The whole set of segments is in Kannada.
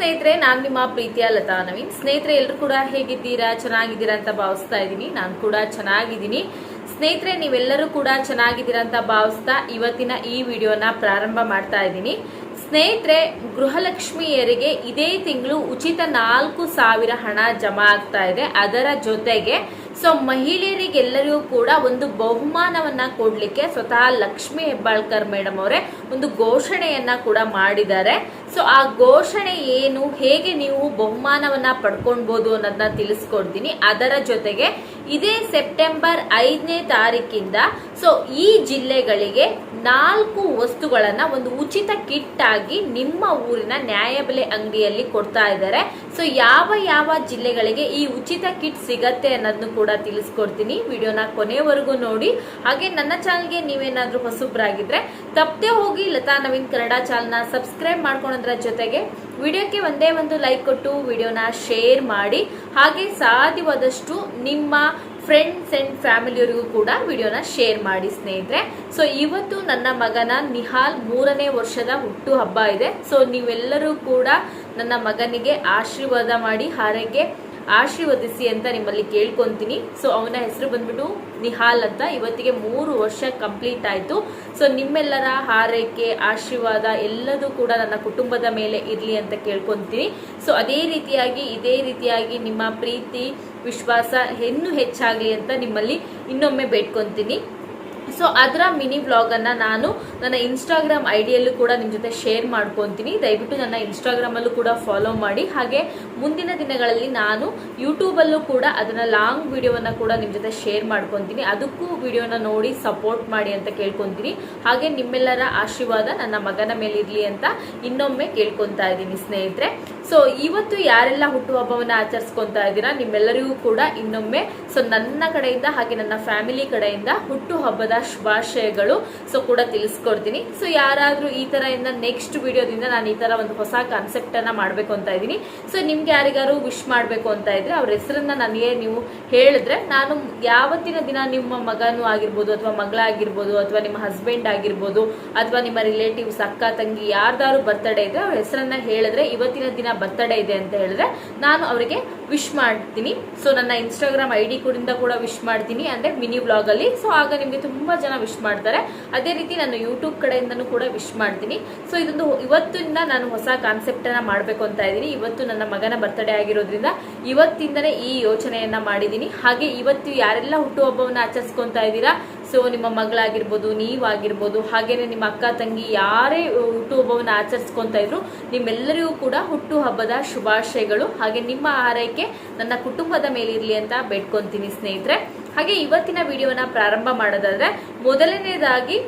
ಸ್ನೇಹಿತರೆ, ನಾನು ನಿಮ್ಮ ಪ್ರೀತಿಯ ಲತಾ ನವೀನ್. ಸ್ನೇಹಿತರೆ ಎಲ್ಲರೂ ಕೂಡ ಹೇಗಿದ್ದೀರಾ? ಚೆನ್ನಾಗಿದ್ದೀರಾ ಅಂತ ಭಾವಿಸ್ತಾ ಇದ್ದೀನಿ. ನಾನು ಕೂಡ ಚೆನ್ನಾಗಿದ್ದೀನಿ. ಸ್ನೇಹಿತರೆ, ನೀವೆಲ್ಲರೂ ಕೂಡ ಚೆನ್ನಾಗಿದ್ದೀರಾ ಅಂತ ಭಾವಿಸ್ತಾ ಇವತ್ತಿನ ಈ ವಿಡಿಯೋನ ಪ್ರಾರಂಭ ಮಾಡ್ತಾ ಇದ್ದೀನಿ. ಸ್ನೇಹಿತರೆ ಗೃಹಲಕ್ಷ್ಮಿಯರಿಗೆ ಇದೇ ತಿಂಗಳು ಉಚಿತ ನಾಲ್ಕು ಸಾವಿರ ಹಣ ಜಮಾ ಆಗ್ತಾ ಇದೆ. ಅದರ ಜೊತೆಗೆ ಸೊ ಮಹಿಳೆಯರಿಗೆಲ್ಲರಿಗೂ ಕೂಡ ಒಂದು ಬಹುಮಾನವನ್ನ ಕೊಡ್ಲಿಕ್ಕೆ ಸ್ವತಃ ಲಕ್ಷ್ಮಿ ಹೆಬ್ಬಾಳ್ಕರ್ ಮೇಡಮ್ ಅವರೇ ಒಂದು ಘೋಷಣೆಯನ್ನ ಕೂಡ ಮಾಡಿದ್ದಾರೆ. ಸೊ ಆ ಘೋಷಣೆ ಏನು, ಹೇಗೆ ನೀವು ಬಹುಮಾನವನ್ನ ಪಡ್ಕೊಳ್ಬಹುದು ಅನ್ನೋದನ್ನ ತಿಳಿಸ್ಕೊಡ್ತೀನಿ. ಅದರ ಜೊತೆಗೆ ಇದೇ ಸೆಪ್ಟೆಂಬರ್ ಐದನೇ ತಾರೀಕಿಂದ ಸೊ ಈ ಜಿಲ್ಲೆಗಳಿಗೆ ನಾಲ್ಕು ವಸ್ತುಗಳನ್ನು ಒಂದು ಉಚಿತ ಕಿಟ್ ಆಗಿ ನಿಮ್ಮ ಊರಿನ ನ್ಯಾಯಬೆಲೆ ಅಂಗಡಿಯಲ್ಲಿ ಕೊಡ್ತಾ ಇದ್ದಾರೆ. ಸೊ ಯಾವ ಯಾವ ಜಿಲ್ಲೆಗಳಿಗೆ ಈ ಉಚಿತ ಕಿಟ್ ಸಿಗತ್ತೆ ಅನ್ನೋದನ್ನು ಕೂಡ ತಿಳಿಸ್ಕೊಡ್ತೀನಿ. ವಿಡಿಯೋನ ಕೊನೆವರೆಗೂ ನೋಡಿ. ಹಾಗೆ ನನ್ನ ಚಾನಲ್ಗೆ ನೀವೇನಾದರೂ ಹೊಸಬ್ರಾಗಿದ್ರೆ ತಪ್ಪದೆ ಹೋಗಿ ಲತಾ ನವೀನ್ ಕನ್ನಡ ಚಾನಲ್ನ ಸಬ್ಸ್ಕ್ರೈಬ್ ಮಾಡ್ಕೊಳೋದ್ರ ಜೊತೆಗೆ ವಿಡಿಯೋಕ್ಕೆ ಒಂದೇ ಒಂದು ಲೈಕ್ ಕೊಟ್ಟು ವಿಡಿಯೋನ ಶೇರ್ ಮಾಡಿ, ಹಾಗೆ ಸಾಧ್ಯವಾದಷ್ಟು ನಿಮ್ಮ ಫ್ರೆಂಡ್ಸ್ ಆ್ಯಂಡ್ ಫ್ಯಾಮಿಲಿಯವರಿಗೂ ಕೂಡ ವಿಡಿಯೋನ ಶೇರ್ ಮಾಡಿ ಸ್ನೇಹಿತರೆ. ಸೊ ಇವತ್ತು ನನ್ನ ಮಗನ ನಿಹಾಲ್ ಮೂರನೇ ವರ್ಷದ ಹುಟ್ಟು ಹಬ್ಬ ಇದೆ. ಸೊ ನೀವೆಲ್ಲರೂ ಕೂಡ ನನ್ನ ಮಗನಿಗೆ ಆಶೀರ್ವಾದ ಮಾಡಿ, ಹಾರೈಕೆ ಆಶೀರ್ವದಿಸಿ ಅಂತ ನಿಮ್ಮಲ್ಲಿ ಕೇಳ್ಕೊಂತೀನಿ. ಸೊ ಅವನ ಹೆಸರು ಬಂದ್ಬಿಟ್ಟು ನಿಹಾಲ್ ಅಂತ. ಇವತ್ತಿಗೆ ಮೂರು ವರ್ಷ ಕಂಪ್ಲೀಟ್ ಆಯಿತು. ಸೊ ನಿಮ್ಮೆಲ್ಲರ ಹಾರೈಕೆ, ಆಶೀರ್ವಾದ ಎಲ್ಲದೂ ಕೂಡ ನನ್ನ ಕುಟುಂಬದ ಮೇಲೆ ಇರಲಿ ಅಂತ ಕೇಳ್ಕೊತೀನಿ. ಸೊ ಅದೇ ರೀತಿಯಾಗಿ, ಇದೇ ರೀತಿಯಾಗಿ ನಿಮ್ಮ ಪ್ರೀತಿ, ವಿಶ್ವಾಸ ಇನ್ನೂ ಹೆಚ್ಚಾಗಲಿ ಅಂತ ನಿಮ್ಮಲ್ಲಿ ಇನ್ನೊಮ್ಮೆ ಬೇಡ್ಕೊಂತೀನಿ. ಸೊ ಅದರ ಮಿನಿ ವ್ಲಾಗನ್ನು ನಾನು ನನ್ನ ಇನ್ಸ್ಟಾಗ್ರಾಮ್ ಐಡಿಯಲ್ಲೂ ಕೂಡ ನಿಮ್ಮ ಜೊತೆ ಶೇರ್ ಮಾಡ್ಕೊತೀನಿ. ದಯವಿಟ್ಟು ನನ್ನ ಇನ್ಸ್ಟಾಗ್ರಾಮಲ್ಲೂ ಕೂಡ ಫಾಲೋ ಮಾಡಿ. ಹಾಗೆ ಮುಂದಿನ ದಿನಗಳಲ್ಲಿ ನಾನು ಯೂಟ್ಯೂಬಲ್ಲೂ ಕೂಡ ಅದನ್ನು ಲಾಂಗ್ ವಿಡಿಯೋವನ್ನು ಕೂಡ ನಿಮ್ಮ ಜೊತೆ ಶೇರ್ ಮಾಡ್ಕೊತೀನಿ. ಅದಕ್ಕೂ ವಿಡಿಯೋನ ನೋಡಿ ಸಪೋರ್ಟ್ ಮಾಡಿ ಅಂತ ಕೇಳ್ಕೊತೀನಿ. ಹಾಗೆ ನಿಮ್ಮೆಲ್ಲರ ಆಶೀರ್ವಾದ ನನ್ನ ಮಗನ ಮೇಲೆ ಇರಲಿ ಅಂತ ಇನ್ನೊಮ್ಮೆ ಕೇಳ್ಕೊತಾ ಇದ್ದೀನಿ ಸ್ನೇಹಿತರೆ. ಸೊ ಇವತ್ತು ಯಾರೆಲ್ಲ ಹುಟ್ಟುಹಬ್ಬವನ್ನು ಆಚರಿಸ್ಕೊತಾ ಇದ್ದೀರಾ ನಿಮ್ಮೆಲ್ಲರಿಗೂ ಕೂಡ ಇನ್ನೊಮ್ಮೆ. ಸೊ ನನ್ನ ಕಡೆಯಿಂದ ಹಾಗೆ ನನ್ನ ಫ್ಯಾಮಿಲಿ ಕಡೆಯಿಂದ ಹುಟ್ಟುಹಬ್ಬದ ಶುಭಾಶಯಗಳು ಸೊ ಕೂಡ ತಿಳಿಸ್ಕೊಡ್ತೀನಿ. ಸೊ ಯಾರಾದರೂ ಈ ಥರ ಇಂದ ನೆಕ್ಸ್ಟ್ ವಿಡಿಯೋದಿಂದ ನಾನು ಈ ತರ ಒಂದು ಹೊಸ ಕಾನ್ಸೆಪ್ಟ್ ಅನ್ನ ಮಾಡಬೇಕು ಅಂತ ಇದ್ದೀನಿ. ಸೊ ನಿಮ್ಗೆ ಯಾರಿಗಾರು ವಿಶ್ ಮಾಡಬೇಕು ಅಂತ ಇದ್ರೆ ಅವ್ರ ಹೆಸರನ್ನ ನನಗೆ ನೀವು ಹೇಳಿದ್ರೆ ನಾನು ಯಾವತ್ತಿನ ದಿನ ನಿಮ್ಮ ಮಗನೂ ಆಗಿರ್ಬೋದು ಅಥವಾ ಮಗಳಾಗಿರ್ಬೋದು ಅಥವಾ ನಿಮ್ಮ ಹಸ್ಬೆಂಡ್ ಆಗಿರ್ಬೋದು ಅಥವಾ ನಿಮ್ಮ ರಿಲೇಟಿವ್ಸ್ ಅಕ್ಕ, ತಂಗಿ ಯಾರ್ದಾರು ಬರ್ತಡೇ ಇದ್ರೆ ಅವ್ರ ಹೆಸರನ್ನ ಹೇಳಿದ್ರೆ ಇವತ್ತಿನ ದಿನ ಬರ್ತಡೇ ಇದೆ ಅಂತ ಹೇಳಿದ್ರೆ ನಾನು ಅವರಿಗೆ ವಿಶ್ ಮಾಡ್ತೀನಿ. ಸೊ ನನ್ನ ಇನ್ಸ್ಟಾಗ್ರಾಮ್ ಐ ಡಿ ಕೂಡ ವಿಶ್ ಮಾಡ್ತೀನಿ. ಅಂದ್ರೆ ಮಿನಿ ಬ್ಲಾಗ್ ಅಲ್ಲಿ. ಸೊ ಆಗ ನಿಮಗೆ ತುಂಬಾ ಜನ ವಿಶ್ ಮಾಡ್ತಾರೆ. ಅದೇ ರೀತಿ ನಾನು ಯೂಟ್ಯೂಬ್ ಕಡೆಯಿಂದನೂ ಕೂಡ ವಿಶ್ ಮಾಡ್ತೀನಿ. ಸೊ ಇದೊಂದು ಇವತ್ತಿಂದ ನಾನು ಹೊಸ ಕಾನ್ಸೆಪ್ಟ್ ಅನ್ನ ಮಾಡಬೇಕು ಅಂತ ಇದ್ದೀನಿ. ಇವತ್ತು ನನ್ನ ಮಗನ ಬರ್ತಡೇ ಆಗಿರೋದ್ರಿಂದ ಇವತ್ತಿಂದನೇ ಈ ಯೋಚನೆಯನ್ನ ಮಾಡಿದ್ದೀನಿ. ಹಾಗೆ ಇವತ್ತು ಯಾರೆಲ್ಲ ಹುಟ್ಟುಹಬ್ಬವನ್ನ ಆಚರಿಸ್ಕೊಂತ ಇದ್ದೀರಾ ಸೊ, ನಿಮ್ಮ ಮಗಳಾಗಿರ್ಬೋದು, ನೀವಾಗಿರ್ಬೋದು ಹಾಗೆಯೇ ನಿಮ್ಮ ಅಕ್ಕ, ತಂಗಿ, ಯಾರೇ ಹುಟ್ಟುಹಬ್ಬವನ್ನು ಆಚರಿಸ್ಕೊತಾ ಇದ್ರು, ನಿಮ್ಮೆಲ್ಲರಿಗೂ ಕೂಡ ಹುಟ್ಟುಹಬ್ಬದ ಶುಭಾಶಯಗಳು. ಹಾಗೆ ನಿಮ್ಮ ಆರೈಕೆ ನನ್ನ ಕುಟುಂಬದ ಮೇಲಿರಲಿ ಅಂತ ಬೇಡ್ಕೊತೀನಿ ಸ್ನೇಹಿತರೆ. ಹಾಗೆ ಇವತ್ತಿನ ವಿಡಿಯೋನ ಪ್ರಾರಂಭ ಮಾಡೋದಾದ್ರೆ, ಮೊದಲನೇದಾಗಿ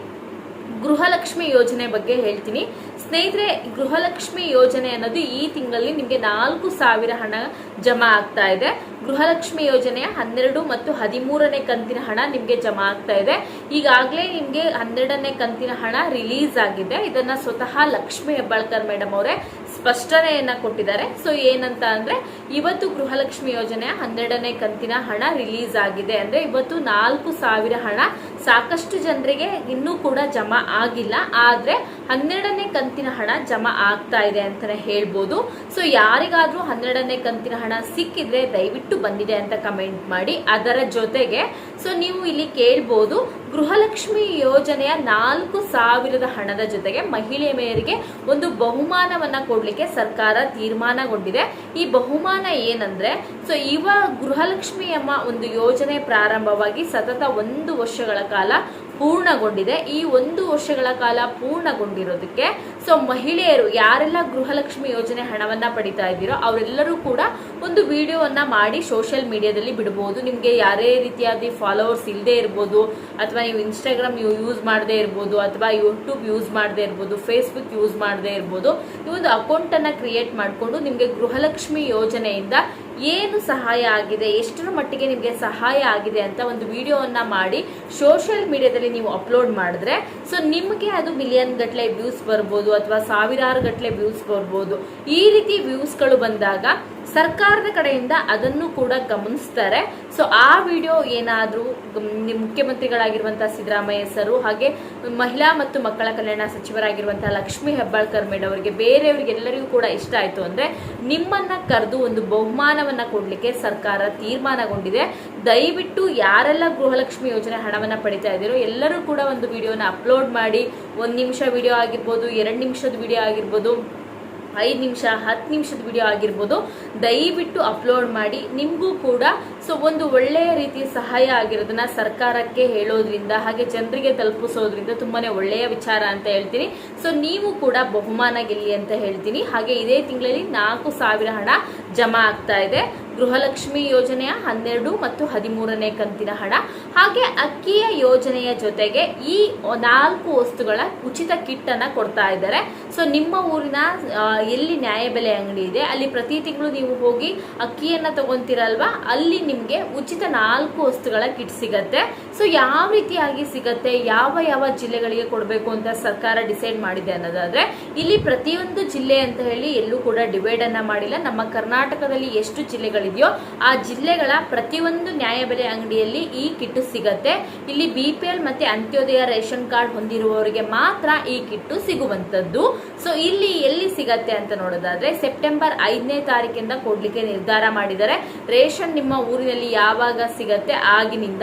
ಗೃಹಲಕ್ಷ್ಮಿ ಯೋಜನೆ ಬಗ್ಗೆ ಹೇಳ್ತೀನಿ. ಸ್ನೇಹಿತರೆ, ಗೃಹಲಕ್ಷ್ಮಿ ಯೋಜನೆ ಅನ್ನೋದು ಈ ತಿಂಗಳಲ್ಲಿ ನಿಮಗೆ ನಾಲ್ಕು ಸಾವಿರ ಹಣ ಜಮಾ ಆಗ್ತಾ ಇದೆ. ಗೃಹಲಕ್ಷ್ಮಿ ಯೋಜನೆಯ ಹನ್ನೆರಡು ಮತ್ತು ಹದಿಮೂರನೇ ಕಂತಿನ ಹಣ ನಿಮಗೆ ಜಮಾ ಆಗ್ತಾ ಇದೆ. ಈಗಾಗಲೇ ನಿಮಗೆ ಹನ್ನೆರಡನೇ ಕಂತಿನ ಹಣ ರಿಲೀಸ್ ಆಗಿದೆ. ಇದನ್ನ ಸ್ವತಃ ಲಕ್ಷ್ಮಿ ಹೆಬ್ಬಾಳ್ಕರ್ ಮೇಡಮ್ ಅವರೇ ಸ್ಪಷ್ಟನೆಯನ್ನ ಕೊಟ್ಟಿದ್ದಾರೆ. ಸೊ, ಏನಂತ ಅಂದ್ರೆ, ಇವತ್ತು ಗೃಹಲಕ್ಷ್ಮಿ ಯೋಜನೆಯ ಹನ್ನೆರಡನೇ ಕಂತಿನ ಹಣ ರಿಲೀಸ್ ಆಗಿದೆ. ಅಂದ್ರೆ, ಇವತ್ತು ನಾಲ್ಕು ಸಾವಿರ ಹಣ ಸಾಕಷ್ಟು ಜನರಿಗೆ ಇನ್ನೂ ಕೂಡ ಜಮಾ ಆಗಿಲ್ಲ, ಆದರೆ ಹನ್ನೆರಡನೇ ಕಂತಿನ ಹಣ ಜಮಾ ಆಗ್ತಾ ಇದೆ ಅಂತಲೇ ಹೇಳ್ಬೋದು. ಸೊ ಯಾರಿಗಾದರೂ ಹನ್ನೆರಡನೇ ಕಂತಿನ ಹಣ ಸಿಕ್ಕಿದ್ರೆ ದಯವಿಟ್ಟು ಬಂದಿದೆ ಅಂತ ಕಮೆಂಟ್ ಮಾಡಿ. ಅದರ ಜೊತೆಗೆ ಸೊ ನೀವು ಇಲ್ಲಿ ಕೇಳ್ಬೋದು, ಗೃಹಲಕ್ಷ್ಮಿ ಯೋಜನೆಯ ನಾಲ್ಕು ಸಾವಿರದ ಹಣದ ಜೊತೆಗೆ ಮಹಿಳೆಯರಿಗೆ ಒಂದು ಬಹುಮಾನವನ್ನ ಕೊಡ್ಲಿಕ್ಕೆ ಸರ್ಕಾರ ತೀರ್ಮಾನಗೊಂಡಿದೆ. ಈ ಬಹುಮಾನ ಏನಂದ್ರೆ ಸೊ ಇವ ಗೃಹಲಕ್ಷ್ಮಿ ಎಂಬ ಒಂದು ಯೋಜನೆ ಪ್ರಾರಂಭವಾಗಿ ಸತತ ಒಂದು ವರ್ಷಗಳ ಕಾಲ ಪೂರ್ಣಗೊಂಡಿದೆ. ಈ ಒಂದು ವರ್ಷಗಳ ಕಾಲ ಪೂರ್ಣಗೊಂಡಿರೋದಕ್ಕೆ ಸೊ ಮಹಿಳೆಯರು ಯಾರೆಲ್ಲ ಗೃಹಲಕ್ಷ್ಮಿ ಯೋಜನೆ ಹಣವನ್ನು ಪಡಿತಾ ಇದ್ದೀರೋ ಅವರೆಲ್ಲರೂ ಕೂಡ ಒಂದು ವಿಡಿಯೋವನ್ನು ಮಾಡಿ ಸೋಷಿಯಲ್ ಮೀಡಿಯಾದಲ್ಲಿ ಬಿಡಬಹುದು ನಿಮಗೆ ಯಾರೇ ರೀತಿಯಾದ ಫಾಲೋವರ್ಸ್ ಇಲ್ಲದೆ ಇರ್ಬೋದು, ಅಥವಾ ನೀವು ಇನ್ಸ್ಟಾಗ್ರಾಮ್ ಯೂಸ್ ಮಾಡದೇ ಇರ್ಬೋದು, ಅಥವಾ ಯೂಟ್ಯೂಬ್ ಯೂಸ್ ಮಾಡದೇ ಇರ್ಬೋದು, ಫೇಸ್ಬುಕ್ ಯೂಸ್ ಮಾಡದೇ ಇರ್ಬೋದು, ಈ ಒಂದು ಅಕೌಂಟನ್ನು ಕ್ರಿಯೇಟ್ ಮಾಡಿಕೊಂಡು ನಿಮಗೆ ಗೃಹಲಕ್ಷ್ಮಿ ಯೋಜನೆಯಿಂದ ಏನು ಸಹಾಯ ಆಗಿದೆ, ಎಷ್ಟರ ಮಟ್ಟಿಗೆ ನಿಮಗೆ ಸಹಾಯ ಆಗಿದೆ ಅಂತ ಒಂದು ವಿಡಿಯೋವನ್ನು ಮಾಡಿ ಸೋಷಿಯಲ್ ಮೀಡಿಯಾದಲ್ಲಿ ನೀವು ಅಪ್ಲೋಡ್ ಮಾಡಿದ್ರೆ ಸೊ ನಿಮಗೆ ಅದು ಮಿಲಿಯನ್ ಗಟ್ಟಲೆ ವ್ಯೂಸ್ ಬರ್ಬೋದು ಅಥವಾ ಸಾವಿರಾರು ಗಟ್ಟಲೆ ವ್ಯೂಸ್ ಬರ್ಬೋದು. ಈ ರೀತಿ ವ್ಯೂಸ್ಗಳು ಬಂದಾಗ ಸರ್ಕಾರದ ಕಡೆಯಿಂದ ಅದನ್ನು ಕೂಡ ಗಮನಿಸ್ತಾರೆ. ಸೊ ಆ ವಿಡಿಯೋ ಏನಾದರೂ ಮುಖ್ಯಮಂತ್ರಿಗಳಾಗಿರುವಂತಹ ಸಿದ್ದರಾಮಯ್ಯ ಸರು ಹಾಗೆ ಮಹಿಳಾ ಮತ್ತು ಮಕ್ಕಳ ಕಲ್ಯಾಣ ಸಚಿವರಾಗಿರುವಂತಹ ಲಕ್ಷ್ಮಿ ಹೆಬ್ಬಾಳ್ಕರ್ ಮೇಡ್ ಅವರಿಗೆ ಬೇರೆಯವರಿಗೆಲ್ಲರಿಗೂ ಕೂಡ ಇಷ್ಟ ಆಯಿತು ಅಂದ್ರೆ ನಿಮ್ಮನ್ನ ಕರೆದು ಒಂದು ಬಹುಮಾನವನ್ನ ಕೊಡ್ಲಿಕ್ಕೆ ಸರ್ಕಾರ ತೀರ್ಮಾನಗೊಂಡಿದೆ. ದಯವಿಟ್ಟು ಯಾರೆಲ್ಲ ಗೃಹಲಕ್ಷ್ಮಿ ಯೋಜನೆ ಹಣವನ್ನ ಪಡಿತಾ ಇದ್ದೀರೋ ಎಲ್ಲರೂ ಕೂಡ ಒಂದು ವಿಡಿಯೋನ ಅಪ್ಲೋಡ್ ಮಾಡಿ. ಒಂದು ನಿಮಿಷ ವಿಡಿಯೋ ಆಗಿರ್ಬೋದು, ಎರಡು ನಿಮಿಷದ ವಿಡಿಯೋ ಆಗಿರ್ಬೋದು ಐದು ನಿಮಿಷ, ಹತ್ತು ನಿಮಿಷದ ವಿಡಿಯೋ ಆಗಿರ್ಬೋದು. ದಯವಿಟ್ಟು ಅಪ್ಲೋಡ್ ಮಾಡಿ. ನಿಮಗೂ ಕೂಡ. ಸೊ ಒಂದು ಒಳ್ಳೆಯ ರೀತಿಯ ಸಹಾಯ ಆಗಿರೋದನ್ನ ಸರ್ಕಾರಕ್ಕೆ ಹೇಳೋದ್ರಿಂದ, ಹಾಗೆ ಜನರಿಗೆ ತಲುಪಿಸೋದ್ರಿಂದ ತುಂಬಾನೇ ಒಳ್ಳೆಯ ವಿಚಾರ ಅಂತ ಹೇಳ್ತೀನಿ. ಸೊ ನೀವು ಕೂಡ ಬಹುಮಾನ ಗೆಲ್ಲಿ ಅಂತ ಹೇಳ್ತೀನಿ. ಹಾಗೆ ಇದೇ ತಿಂಗಳಲ್ಲಿ ನಾಲ್ಕು ಸಾವಿರ ಹಣ ಜಮಾ ಆಗ್ತಾ ಇದೆ. ಗೃಹಲಕ್ಷ್ಮಿ ಯೋಜನೆಯ ಹನ್ನೆರಡು ಮತ್ತು ಹದಿಮೂರನೇ ಕಂತಿನ ಹಣ. ಹಾಗೆ ಅಕ್ಕಿಯ ಯೋಜನೆಯ ಜೊತೆಗೆ ಈ ನಾಲ್ಕು ವಸ್ತುಗಳ ಉಚಿತ ಕಿಟ್ ಅನ್ನ ಕೊಡ್ತಾ ಇದ್ದಾರೆ. ಸೊ, ನಿಮ್ಮ ಊರಿನ ಎಲ್ಲಿ ನ್ಯಾಯಬೆಲೆ ಅಂಗಡಿ ಇದೆ, ಅಲ್ಲಿ ಪ್ರತಿ ತಿಂಗಳು ನೀವು ಹೋಗಿ ಅಕ್ಕಿಯನ್ನ ತಗೊಂತೀರಲ್ವಾ? ಅಲ್ಲಿ ನಿಮ್ಗೆ ಉಚಿತ ನಾಲ್ಕು ವಸ್ತುಗಳ ಕಿಟ್ ಸಿಗತ್ತೆ. ಸೊ, ಯಾವ ರೀತಿಯಾಗಿ ಸಿಗತ್ತೆ, ಯಾವ ಯಾವ ಜಿಲ್ಲೆಗಳಿಗೆ ಕೊಡಬೇಕು ಅಂತ ಸರ್ಕಾರ ಡಿಸೈಡ್ ಮಾಡಿದೆ ಅನ್ನೋದಾದ್ರೆ, ಇಲ್ಲಿ ಪ್ರತಿಯೊಂದು ಜಿಲ್ಲೆ ಅಂತ ಹೇಳಿ ಎಲ್ಲೂ ಕೂಡ ಡಿವೈಡ್ ಅನ್ನ ಮಾಡಿಲ್ಲ. ನಮ್ಮ ಕರ್ನಾಟಕದಲ್ಲಿ ಎಷ್ಟು ಜಿಲ್ಲೆಗಳಿದೆಯೋ ಆ ಜಿಲ್ಲೆಗಳ ಪ್ರತಿಯೊಂದು ನ್ಯಾಯಬೆಲೆ ಅಂಗಡಿಯಲ್ಲಿ ಈ ಕಿಟ್ಟು ಸಿಗತ್ತೆ. ಇಲ್ಲಿ ಬಿ ಪಿ ಎಲ್ ಮತ್ತೆ ಅಂತ್ಯೋದಯ ರೇಷನ್ ಕಾರ್ಡ್ ಹೊಂದಿರುವವರಿಗೆ ಮಾತ್ರ ಈ ಕಿಟ್ಟು ಸಿಗುವಂತದ್ದು ಸೊ ಇಲ್ಲಿ ಎಲ್ಲಿ ಸಿಗತ್ತೆ ಅಂತ ನೋಡೋದಾದ್ರೆ, ಸೆಪ್ಟೆಂಬರ್ ಐದನೇ ತಾರೀಕಿಂದ ಕೊಡ್ಲಿಕ್ಕೆ ನಿರ್ಧಾರ ಮಾಡಿದ್ದಾರೆ. ರೇಷನ್ ನಿಮ್ಮ ಊರಿನಲ್ಲಿ ಯಾವಾಗ ಸಿಗತ್ತೆ, ಆಗಿನಿಂದ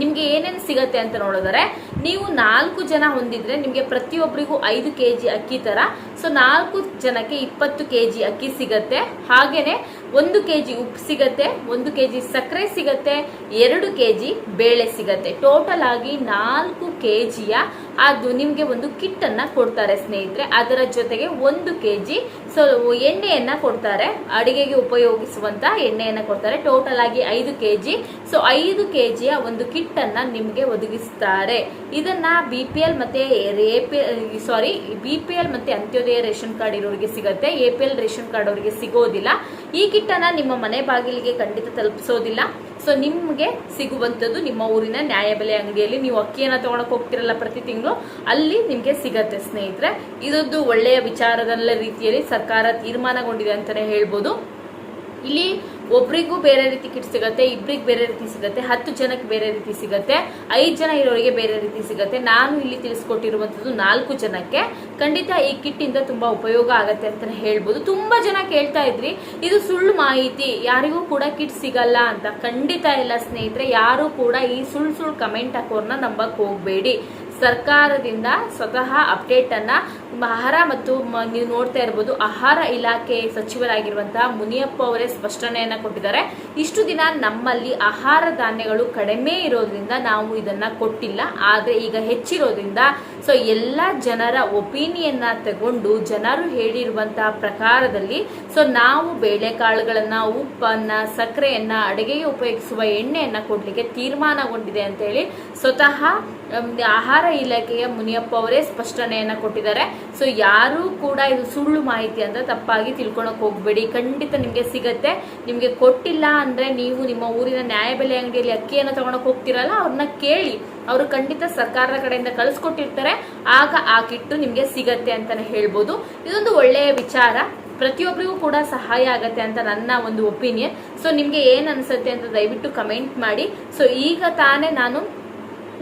ನಿಮ್ಗೆ ಏನೇನು ಸಿಗತ್ತೆ ಅಂತ ನೋಡಿದರೆ, ನೀವು ನಾಲ್ಕು ಜನ ಹೊಂದಿದ್ರೆ ನಿಮಗೆ ಪ್ರತಿಯೊಬ್ಬರಿಗೂ ಐದು ಕೆ ಜಿ ಅಕ್ಕಿ ತರ. ಸೊ ನಾಲ್ಕು ಜನಕ್ಕೆ ಇಪ್ಪತ್ತು ಕೆ ಜಿ ಅಕ್ಕಿ ಸಿಗತ್ತೆ. ಹಾಗೇನೆ ಒಂದು ಕೆ ಜಿ ಉಪ್ಪು ಸಿಗತ್ತೆ, ಒಂದು ಕೆ ಜಿ ಸಕ್ಕರೆ ಸಿಗತ್ತೆ, ಎರಡು ಕೆ ಜಿ ಬೇಳೆ ಸಿಗತ್ತೆ. ಟೋಟಲ್ ಆಗಿ ನಾಲ್ಕು ಕೆ ಜಿಯ ಅದು ನಿಮಗೆ ಒಂದು ಕಿಟ್ ಅನ್ನ ಕೊಡ್ತಾರೆ ಸ್ನೇಹಿತರೆ. ಅದರ ಜೊತೆಗೆ ಒಂದು ಕೆ ಜಿ ಸೊ, ಎಣ್ಣೆಯನ್ನು ಕೊಡ್ತಾರೆ. ಅಡಿಗೆಗೆ ಉಪಯೋಗಿಸುವಂತ ಎಣ್ಣೆಯನ್ನು ಕೊಡ್ತಾರೆ. ಟೋಟಲ್ ಆಗಿ ಐದು ಕೆ ಜಿ ಸೊ ಐದು ಕೆ ಜಿಯ ಒಂದು ಕಿಟ್ ಅನ್ನ ನಿಮಗೆ ಒದಗಿಸ್ತಾರೆ. ಇದನ್ನು ಬಿ ಪಿ ಎಲ್ ಮತ್ತೆ ಸಾರಿ ಬಿ ಪಿ ಎಲ್ ಮತ್ತೆ ಅಂತ್ಯೋದಯ ರೇಷನ್ ಕಾರ್ಡ್ ಇರೋರಿಗೆ ಸಿಗತ್ತೆ. A P L ration card ಅವರಿಗೆ ಸಿಗೋದಿಲ್ಲ. ಈ ಕಿಟ್ ಅನ್ನ ನಿಮ್ಮ ಮನೆ ಬಾಗಿಲಿಗೆ ಖಂಡಿತ ತಲುಪಿಸೋದಿಲ್ಲ. ಸೊ ನಿಮ್ಗೆ ಸಿಗುವಂಥದ್ದು ನಿಮ್ಮ ಊರಿನ ನ್ಯಾಯಬೆಲೆ ಅಂಗಡಿಯಲ್ಲಿ. ನೀವು ಅಕ್ಕಿಯನ್ನ ತಗೊಳಕ್ ಹೋಗ್ತಿರಲ್ಲ ಪ್ರತಿ ತಿಂಗಳು, ಅಲ್ಲಿ ನಿಮ್ಗೆ ಸಿಗತ್ತೆ ಸ್ನೇಹಿತರೆ. ಇದೊಂದು ಒಳ್ಳೆಯ ವಿಚಾರದಲ್ಲ ರೀತಿಯಲ್ಲಿ ಸರ್ಕಾರ ತೀರ್ಮಾನಗೊಂಡಿದೆ ಅಂತಾನೆ ಹೇಳ್ಬೋದು. ಇಲ್ಲಿ ಒಬ್ರಿಗೂ ಬೇರೆ ರೀತಿ ಕಿಟ್ ಸಿಗತ್ತೆ, ಇಬ್ರಿಗೆ ಬೇರೆ ರೀತಿ ಸಿಗತ್ತೆ, ಹತ್ತು ಜನಕ್ಕೆ ಬೇರೆ ರೀತಿ ಸಿಗತ್ತೆ, ಐದು ಜನ ಇರೋರಿಗೆ ಬೇರೆ ರೀತಿ ಸಿಗತ್ತೆ. ನಾನು ಇಲ್ಲಿ ತಿಳಿಸ್ಕೊಟ್ಟಿರುವಂಥದ್ದು ನಾಲ್ಕು ಜನಕ್ಕೆ. ಖಂಡಿತ ಈ ಕಿಟ್ ಇಂದ ತುಂಬಾ ಉಪಯೋಗ ಆಗತ್ತೆ ಅಂತ ಹೇಳ್ಬೋದು. ತುಂಬಾ ಜನ ಕೇಳ್ತಾ ಇದ್ರಿ, ಇದು ಸುಳ್ಳು ಮಾಹಿತಿ, ಯಾರಿಗೂ ಕೂಡ ಕಿಟ್ ಸಿಗಲ್ಲ ಅಂತ. ಖಂಡಿತ ಇಲ್ಲ ಸ್ನೇಹಿತರೆ, ಯಾರು ಕೂಡ ಈ ಸುಳ್ಳು ಸುಳ್ಳು ಕಮೆಂಟ್ ಹಾಕೋರ್ನ ನಂಬಕ್ ಹೋಗ್ಬೇಡಿ. ಸರ್ಕಾರದಿಂದ ಸ್ವತಃ ಅಪ್ಡೇಟ್ ಅನ್ನ ಆಹಾರ ಮತ್ತು ನೀವು ನೋಡ್ತಾ ಇರ್ಬೋದು, ಆಹಾರ ಇಲಾಖೆ ಸಚಿವರಾಗಿರುವಂತಹ ಮುನಿಯಪ್ಪ ಅವರೇ ಸ್ಪಷ್ಟನೆಯನ್ನ ಕೊಟ್ಟಿದ್ದಾರೆ. ಇಷ್ಟು ದಿನ ನಮ್ಮಲ್ಲಿ ಆಹಾರ ಧಾನ್ಯಗಳು ಕಡಿಮೆ ಇರೋದ್ರಿಂದ ನಾವು ಇದನ್ನ ಕೊಟ್ಟಿಲ್ಲ, ಆದ್ರೆ ಈಗ ಹೆಚ್ಚಿರೋದ್ರಿಂದ ಸೊ ಎಲ್ಲ ಜನರ ಒಪಿನಿಯನ್ನ ತಗೊಂಡು ಜನರು ಹೇಳಿರುವಂತಹ ಪ್ರಕಾರದಲ್ಲಿ ಸೊ ನಾವು ಬೇಳೆಕಾಳುಗಳನ್ನು, ಉಪ್ಪನ್ನ ಸಕ್ಕರೆಯನ್ನ ಅಡುಗೆಗೆ ಉಪಯೋಗಿಸುವ ಎಣ್ಣೆಯನ್ನ ಕೊಡ್ಲಿಕ್ಕೆ ತೀರ್ಮಾನಗೊಂಡಿದೆ ಅಂತ ಹೇಳಿ ಸ್ವತಃ ಆಹಾರ ಇಲಾಖೆಯ ಮುನಿಯಪ್ಪ ಅವರೇ ಸ್ಪಷ್ಟನೆಯನ್ನ ಕೊಟ್ಟಿದ್ದಾರೆ. ಸೊ ಯಾರು ಕೂಡ ಇದು ಸುಳ್ಳು ಮಾಹಿತಿ ಅಂತ ತಪ್ಪಾಗಿ ತಿಳ್ಕೊಳಕ್ ಹೋಗ್ಬೇಡಿ. ಖಂಡಿತ ನಿಮ್ಗೆ ಸಿಗತ್ತೆ. ನಿಮ್ಗೆ ಕೊಟ್ಟಿಲ್ಲ ಅಂದ್ರೆ ನೀವು ನಿಮ್ಮ ಊರಿನ ನ್ಯಾಯಬೆಲೆ ಅಂಗಡಿಯಲ್ಲಿ ಅಕ್ಕಿಯನ್ನು ತಗೊಳಕ್ ಹೋಗ್ತಿರಲ್ಲ ಅವ್ರನ್ನ ಕೇಳಿ. ಅವರು ಖಂಡಿತ ಸರ್ಕಾರದ ಕಡೆಯಿಂದ ಕಳಿಸ್ಕೊಟ್ಟಿರ್ತಾರೆ. ಆಗ ಆ ಕಿಟ್ಟು ನಿಮ್ಗೆ ಸಿಗತ್ತೆ ಅಂತಾನೆ ಹೇಳ್ಬೋದು. ಇದೊಂದು ಒಳ್ಳೆಯ ವಿಚಾರ. ಪ್ರತಿಯೊಬ್ಬರಿಗೂ ಕೂಡ ಸಹಾಯ ಆಗತ್ತೆ ಅಂತ ನನ್ನ ಒಂದು ಒಪಿನಿಯನ್. ಸೊ ನಿಮ್ಗೆ ಏನ್ ಅನ್ಸುತ್ತೆ ಅಂತ ದಯವಿಟ್ಟು ಕಮೆಂಟ್ ಮಾಡಿ. ಸೊ ಈಗ ತಾನೇ ನಾನು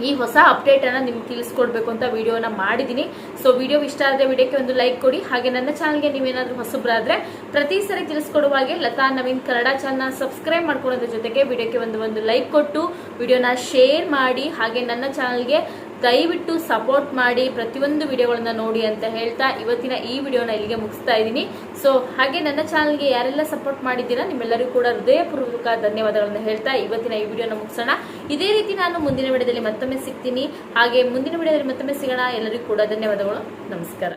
ಈ ಹೊಸ ಅಪ್ಡೇಟ್ ಅನ್ನ ನಿಮ್ಗೆ ತಿಳಿಸ್ಕೊಡ್ಬೇಕು ಅಂತ ವಿಡಿಯೋನ ಮಾಡಿದ್ದೀನಿ ಸೊ ವಿಡಿಯೋ ಇಷ್ಟ ಆದರೆ ವಿಡಿಯೋಕ್ಕೆ ಒಂದು ಲೈಕ್ ಕೊಡಿ. ಹಾಗೆ ನನ್ನ ಚಾನಲ್ಗೆ ನೀವೇನಾದ್ರೂ ಹೊಸಬ್ರಾದ್ರೆ, ಪ್ರತಿ ಸರಿ ತಿಳಿಸ್ಕೊಡುವ ಹಾಗೆ ಲತಾ ನವೀನ್ ಕನ್ನಡ ಚಾನಲ್ ಸಬ್ಸ್ಕ್ರೈಬ್ ಮಾಡ್ಕೊಳ್ಳೋದ್ರ ಜೊತೆಗೆ ವಿಡಿಯೋಕ್ಕೆ ಒಂದು ಒಂದು ಲೈಕ್ ಕೊಟ್ಟು, ವಿಡಿಯೋನ ಶೇರ್ ಮಾಡಿ, ಹಾಗೆ ನನ್ನ ಚಾನಲ್ಗೆ ದಯವಿಟ್ಟು ಸಪೋರ್ಟ್ ಮಾಡಿ ಪ್ರತಿಯೊಂದು ವಿಡಿಯೋಗಳನ್ನ ನೋಡಿ ಅಂತ ಹೇಳ್ತಾ ಇವತ್ತಿನ ಈ ವಿಡಿಯೋನ ಇಲ್ಲಿಗೆ ಮುಗಿಸ್ತಾ ಇದ್ದೀನಿ. ಸೊ ಹಾಗೆ ನನ್ನ ಚಾನಲ್ಗೆ ಯಾರೆಲ್ಲ ಸಪೋರ್ಟ್ ಮಾಡಿದ್ದೀರಾ, ನಿಮ್ಮೆಲ್ಲರಿಗೂ ಕೂಡ ಹೃದಯಪೂರ್ವಕ ಧನ್ಯವಾದಗಳನ್ನು ಹೇಳ್ತಾ ಇವತ್ತಿನ ಈ ವಿಡಿಯೋನ ಮುಗಿಸೋಣ. ಇದೇ ರೀತಿ ನಾನು ಮುಂದಿನ ವಿಡಿಯೋದಲ್ಲಿ ಮತ್ತೊಮ್ಮೆ ಸಿಗ್ತೀನಿ. ಹಾಗೆ ಮುಂದಿನ ವಿಡಿಯೋದಲ್ಲಿ ಮತ್ತೊಮ್ಮೆ ಸಿಗೋಣ. ಎಲ್ಲರಿಗೂ ಕೂಡ ಧನ್ಯವಾದಗಳು. ನಮಸ್ಕಾರ.